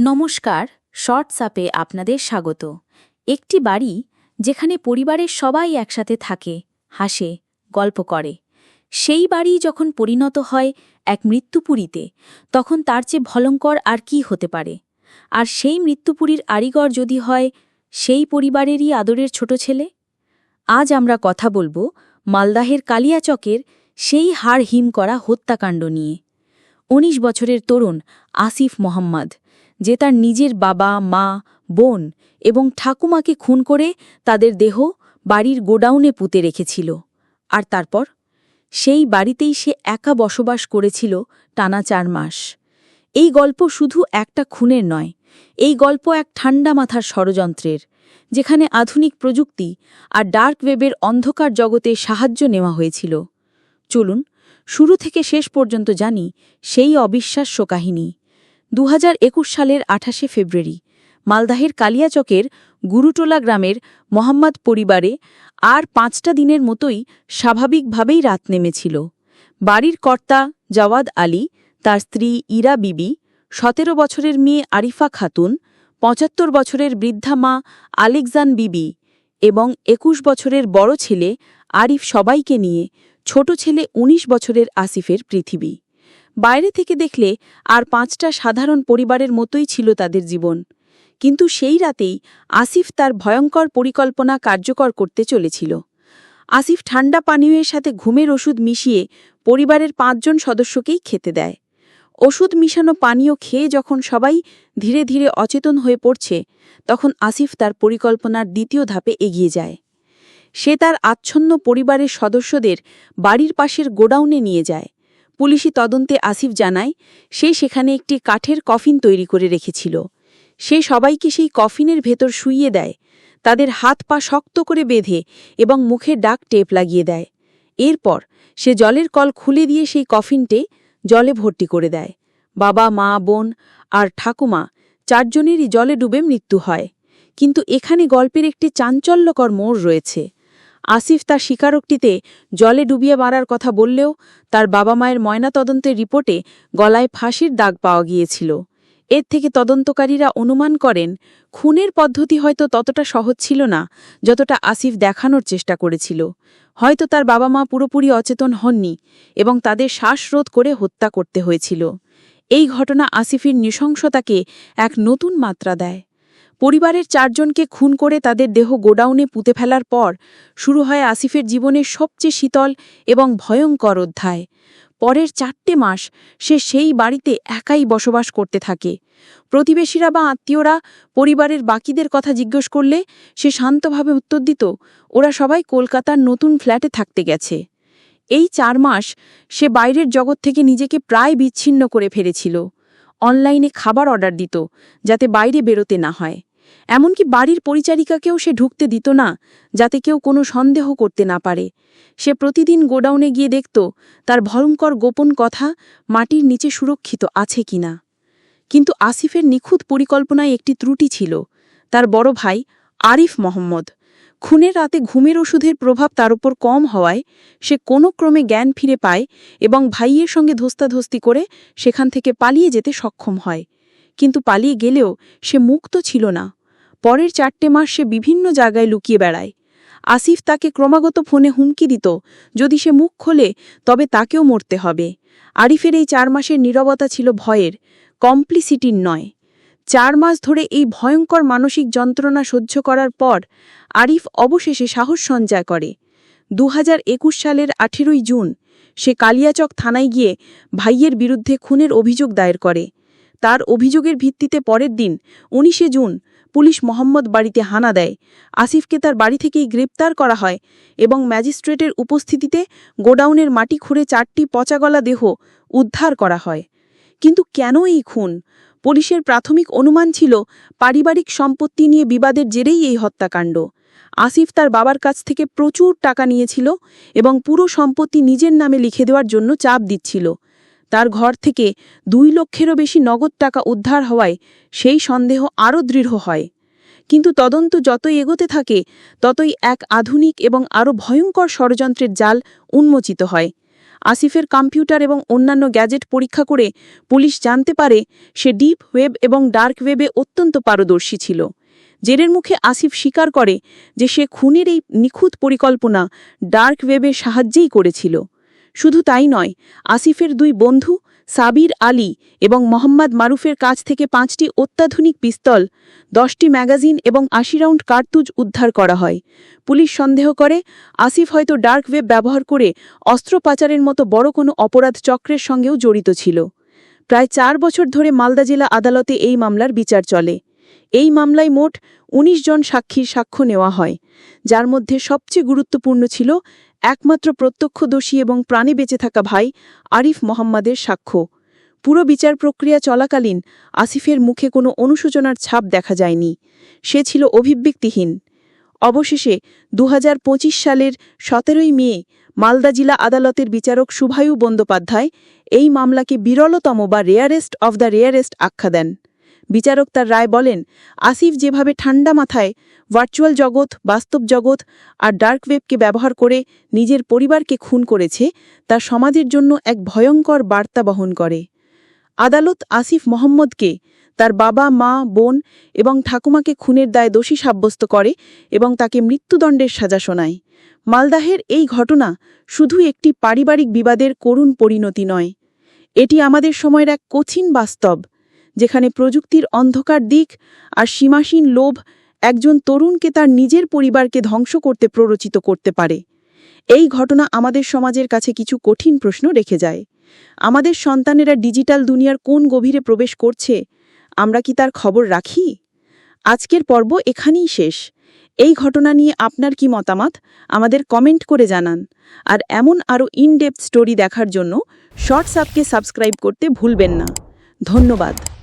নমস্কার, শর্টসাপে আপনাদের স্বাগত। একটি বাড়ি যেখানে পরিবারের সবাই একসাথে থাকে, হাসে, গল্প করে। সেই বাড়ি যখন পরিণত হয় এক মৃত্যুপুরীতে, তখন তার চেয়ে ভলঙ্কর আর কি হতে পারে? আর সেই মৃত্যুপুরীর আরিগর যদি হয়, সেই পরিবারেরই আদরের ছোট ছেলে? আজ আমরা কথা বলব মালদাহের কালিয়াচকের সেই হাড় হিম করা হত্যাকাণ্ড নিয়ে। উনিশ বছরের তরুণ আসিফ মোহাম্মদ। যে তার নিজের বাবা, মা, বোন এবং ঠাকুমাকে খুন করে তাদের দেহ বাড়ির গোডাউনে পুঁতে রেখেছিল। আর তারপর? সেই বাড়িতেই সে একা বসবাস করেছিল টানা চার মাস। এই গল্প শুধু একটা খুনের নয়, এই গল্প এক ঠান্ডা মাথার ষড়যন্ত্রের, যেখানে আধুনিক প্রযুক্তি আর ডার্ক ওয়েবের অন্ধকার জগতে সাহায্য নেওয়া হয়েছিল। চলুন, শুরু থেকে শেষ পর্যন্ত জানি সেই অবিশ্বাস্য কাহিনী। দু হাজার একুশ সালের আঠাশে ফেব্রুয়ারি, মালদাহের কালিয়াচকের গুরুটোলা গ্রামের মোহাম্মদ পরিবারে আর পাঁচটা দিনের মতোই স্বাভাবিকভাবেই রাত নেমেছিল। বাড়ির কর্তা জওয়াদ আলী, তার স্ত্রী ইরা বিবি, সতেরো বছরের মেয়ে আরিফা খাতুন, পঁচাত্তর বছরের বৃদ্ধা মা আলেকজান বিবি এবং একুশ বছরের বড় ছেলে আরিফ সবাইকে নিয়ে ছোট ছেলে ১৯ বছরের আসিফের পৃথিবী। বাইরে থেকে দেখলে আর পাঁচটা সাধারণ পরিবারের মতোই ছিল তাদের জীবন। কিন্তু সেই রাতেই আসিফ তার ভয়ঙ্কর পরিকল্পনা কার্যকর করতে চলেছিল। আসিফ ঠান্ডা পানীয়ের সাথে ঘুমের ওষুধ মিশিয়ে পরিবারের পাঁচজন সদস্যকেই খেতে দেয়। ওষুধ মিশানো পানীয় খেয়ে যখন সবাই ধীরে ধীরে অচেতন হয়ে পড়ছে, তখন আসিফ তার পরিকল্পনার দ্বিতীয় ধাপে এগিয়ে যায়। সে তার আচ্ছন্ন পরিবারের সদস্যদের বাড়ির পাশের গোডাউনে নিয়ে যায়। পুলিশি তদন্তে আসিফ জানায়, সে সেখানে একটি কাঠের কফিন তৈরি করে রেখেছিল। সে সবাইকে সেই কফিনের ভেতর শুইয়ে দেয়, তাদের হাত পা শক্ত করে বেঁধে এবং মুখে ডাক টেপ লাগিয়ে দেয়। এরপর সে জলের কল খুলে দিয়ে সেই কফিনটে জলে ভর্তি করে দেয়। বাবা, মা, বোন আর ঠাকুমা চারজনেরই জলে ডুবে মৃত্যু হয়। কিন্তু এখানে গল্পের একটি চাঞ্চল্যকর মোড় রয়েছে। আসিফ তার স্বীকারোক্তিতে জলে ডুবিয়ে মারার কথা বললেও তার বাবা মায়ের ময়নাতদন্তের রিপোর্টে গলায় ফাঁসির দাগ পাওয়া গিয়েছিল। এর থেকে তদন্তকারীরা অনুমান করেন, খুনের পদ্ধতি হয়তো ততটা সহজ ছিল না, যতটা আসিফ দেখানোর চেষ্টা করেছিল। হয়তো তার বাবা মা পুরোপুরি অচেতন হননি এবং তাদের শ্বাসরোধ করে হত্যা করতে হয়েছিল। এই ঘটনা আসিফের নৃশংসতাকে এক নতুন মাত্রা দেয়। পরিবারের চারজনকে খুন করে তাদের দেহ গোডাউনে পুঁতে ফেলার পর শুরু হয় আসিফের জীবনের সবচেয়ে শীতল এবং ভয়ঙ্কর অধ্যায়। পরের চারটে মাস সে সেই বাড়িতে একাই বসবাস করতে থাকে। প্রতিবেশীরা বা আত্মীয়রা পরিবারের বাকিদের কথা জিজ্ঞেস করলে সে শান্তভাবে উত্তর দিত, ওরা সবাই কলকাতার নতুন ফ্ল্যাটে থাকতে গেছে। এই চার মাস সে বাইরের জগৎ থেকে নিজেকে প্রায় বিচ্ছিন্ন করে ফেলেছিল। অনলাইনে খাবার অর্ডার দিত, যাতে বাইরে বেরোতে না হয়। এমনকি বাড়ির পরিচারিকাকেও সে ঢুকতে দিত না, যাতে কেউ কোনো সন্দেহ করতে না পারে। সে প্রতিদিন গোডাউনে গিয়ে দেখত, তার ভয়ঙ্কর গোপন কথা মাটির নিচে সুরক্ষিত আছে কিনা। কিন্তু আসিফের নিখুঁত পরিকল্পনায় একটি ত্রুটি ছিল। তার বড় ভাই আরিফ মোহাম্মদ। খুনের রাতে ঘুমের ওষুধের প্রভাব তার উপর কম হওয়ায় সে কোনো ক্রমে জ্ঞান ফিরে পায় এবং ভাইয়ের সঙ্গে ধস্তাধস্তি করে সেখান থেকে পালিয়ে যেতে সক্ষম হয়। কিন্তু পালিয়ে গেলেও সে মুক্ত ছিল না। পরের চারটে মাস সে বিভিন্ন জায়গায় লুকিয়ে বেড়ায়। আসিফ তাকে ক্রমাগত ফোনে হুমকি দিত, যদি সে মুখ খোলে তবে তাকেও মরতে হবে। আরিফের এই চার মাসের নীরবতা ছিল ভয়ের, কমপ্লিসিটির নয়। চার মাস ধরে এই ভয়ঙ্কর মানসিক যন্ত্রণা সহ্য করার পর আরিফ অবশেষে সাহস সঞ্চয় করে। দু হাজার একুশ সালের আঠেরোই জুন সে কালিয়াচক থানায় গিয়ে ভাইয়ের বিরুদ্ধে খুনের অভিযোগ দায়ের করে। তার অভিযোগের ভিত্তিতে পরের দিন, উনিশে জুন, পুলিশ মোহাম্মদ বাড়িতে হানা দেয়। আসিফকে তার বাড়ি থেকেই গ্রেপ্তার করা হয় এবং ম্যাজিস্ট্রেটের উপস্থিতিতে গোডাউনের মাটি খুঁড়ে চারটি পচাগলা দেহ উদ্ধার করা হয়। কিন্তু কেন এই খুন? পুলিশের প্রাথমিক অনুমান ছিল পারিবারিক সম্পত্তি নিয়ে বিবাদের জেরেই এই হত্যাকাণ্ড। আসিফ তার বাবার কাছ থেকে প্রচুর টাকা নিয়েছিল এবং পুরো সম্পত্তি নিজের নামে লিখে দেওয়ার জন্য চাপ দিচ্ছিল। তার ঘর থেকে দুই লক্ষেরও বেশি নগদ টাকা উদ্ধার হওয়ায় সেই সন্দেহ আরও দৃঢ় হয়। কিন্তু তদন্ত যতই এগোতে থাকে, ততই এক আধুনিক এবং আরও ভয়ঙ্কর ষড়যন্ত্রের জাল উন্মোচিত হয়। আসিফের কম্পিউটার এবং অন্যান্য গ্যাজেট পরীক্ষা করে পুলিশ জানতে পারে, সে ডিপ ওয়েব এবং ডার্ক ওয়েবে অত্যন্ত পারদর্শী ছিল। জেরের মুখে আসিফ স্বীকার করে যে সে খুনের এই নিখুঁত পরিকল্পনা ডার্ক ওয়েবের সাহায্যেই করেছিল। শুধু তাই নয়, আসিফের দুই বন্ধু, সাবির আলী এবং মোহাম্মদ মারুফের কাছ থেকে পাঁচটি অত্যাধুনিক পিস্তল, দশটি ম্যাগাজিন এবং আশি রাউন্ড কার্তুজ উদ্ধার করা হয়। পুলিশ সন্দেহ করে, আসিফ হয়তো ডার্ক ওয়েব ব্যবহার করে অস্ত্র পাচারের মতো বড় কোনো অপরাধ চক্রের সঙ্গেও জড়িত ছিল। প্রায় চার বছর ধরে মালদা জেলা আদালতে এই মামলার বিচার চলে। এই মামলায় মোট ১৯ জন সাক্ষীর সাক্ষ্য নেওয়া হয়, যার মধ্যে সবচেয়ে গুরুত্বপূর্ণ ছিল একমাত্র প্রত্যক্ষদর্শী এবং প্রাণে বেঁচে থাকা ভাই আরিফ মোহাম্মদের সাক্ষ্য। পুরো বিচার প্রক্রিয়া চলাকালীন আসিফের মুখে কোনো অনুশোচনার ছাপ দেখা যায়নি। সে ছিল অভিব্যক্তিহীন। অবশেষে দু হাজার পঁচিশ সালের সতেরোই মে মালদা জেলা আদালতের বিচারক শুভায়ু বন্দ্যোপাধ্যায় এই মামলাকে বিরলতম বা রেয়ারেস্ট অব দ্য রেয়ারেস্ট আখ্যা দেন। বিচারক তার রায় বলেন, আসিফ যেভাবে ঠান্ডা মাথায় ভার্চুয়াল জগৎ, বাস্তব জগৎ আর ডার্ক ওয়েবকে ব্যবহার করে নিজের পরিবারকে খুন করেছে, তা সমাজের জন্য এক ভয়ঙ্কর বার্তা বহন করে। আদালত আসিফ মোহাম্মদকে তার বাবা, মা, বোন এবং ঠাকুমাকে খুনের দায় দোষী সাব্যস্ত করে এবং তাকে মৃত্যুদণ্ডের সাজা শোনায়। মালদাহের এই ঘটনা শুধু একটি পারিবারিক বিবাদের করুণ পরিণতি নয়, এটি আমাদের সময়ের এক কঠিন বাস্তব। যেখানে প্রযুক্তির অন্ধকার দিক আর সীমাসীন লোভ একজন তরুণকে তার নিজের পরিবারকে ধ্বংস করতে প্ররোচিত করতে পারে। এই ঘটনা আমাদের সমাজের কাছে কিছু কঠিন প্রশ্ন রেখে যায়। আমাদের সন্তানেরা ডিজিটাল দুনিয়ার কোন গভীরে প্রবেশ করছে? আমরা কি তার খবর রাখি? আজকের পর্ব এখানেই শেষ। এই ঘটনা নিয়ে আপনার কি মতামত? আমাদের কমেন্ট করে জানান। আর এমন আরও ইন ডেপথ স্টোরি দেখার জন্য শর্টস আপকে সাবস্ক্রাইব করতে ভুলবেন না। ধন্যবাদ।